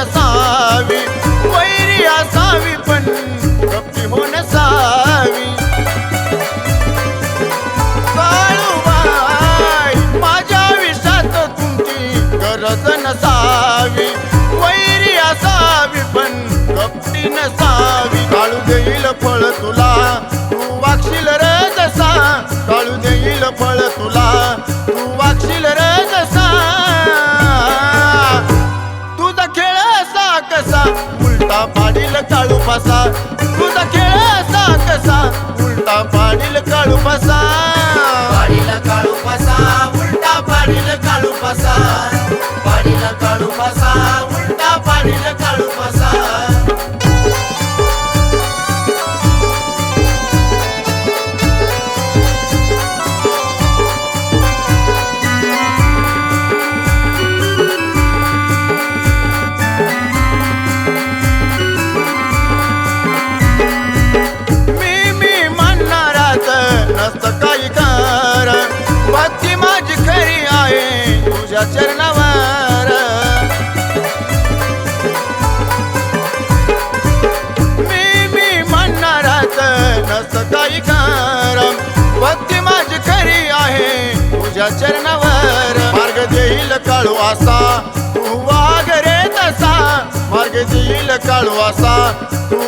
नसावी वैरी असावी पण कपटी हो नसावी बाळूबाई माझ्या विषात तुमची गरज नसावी. वैरी असावी पण कपटी नसावी. काळू देईल फळ तुला तू वागशील रजसा काळू देईल फळ फसा उलटा पाणी काळू फसा तुझ्या चरणावर मार्ग देईल कळवासा. तू वाघ रे तसा. मार्ग देईल कळवासा. तू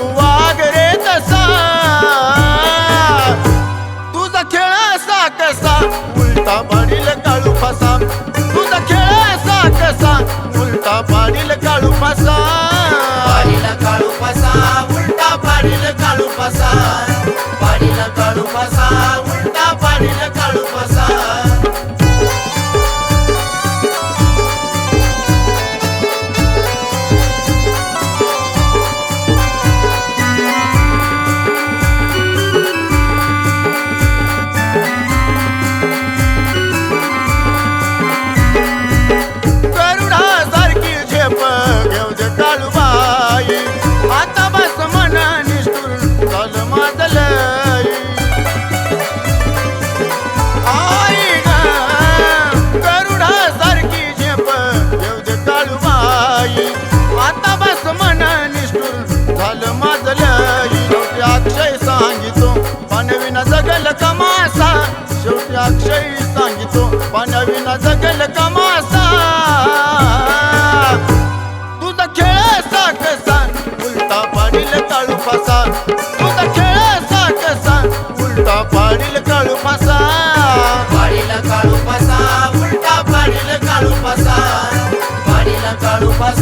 लाई आता बस मना निष्ठूर झालं माझलं शेवटी अक्षय सांगितो पाण्याविना जगल कमासा शेवटी अक्षय सांगितो पाण्याविना जगल कमासा तुझा खेळ साक सांग उलटा पाडील काळू फसा. तुझा खेळ साक सांग उलटा पाडील para o passado.